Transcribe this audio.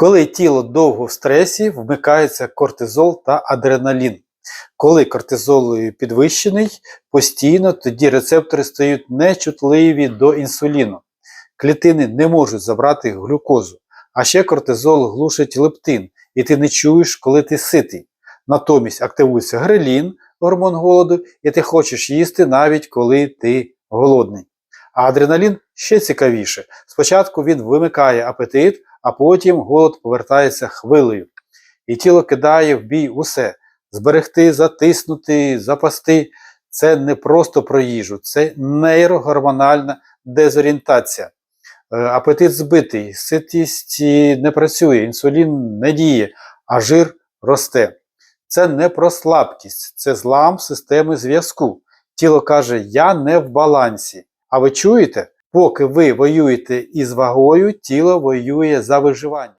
Коли тіло довго в стресі, вмикається кортизол та адреналін. Коли кортизол підвищений постійно, тоді рецептори стають нечутливі до інсуліну. Клітини не можуть забрати глюкозу, а ще кортизол глушить лептин, і ти не чуєш, коли ти ситий. Натомість активується грелін, гормон голоду, і ти хочеш їсти навіть коли ти голодний. А адреналін ще цікавіше. Спочатку він вимикає апетит, а потім голод повертається хвилею. І тіло кидає в бій усе. Зберегти, затиснути, запасти це не просто про їжу, це нейрогормональна дезорієнтація. Е, Апетит збитий, ситість не працює, інсулін не діє, а жир росте. Це не про слабкість, це злам системи зв'язку. Тіло каже, я не в балансі. А ви чуєте? Поки ви воюєте із вагою, тіло воює за виживання.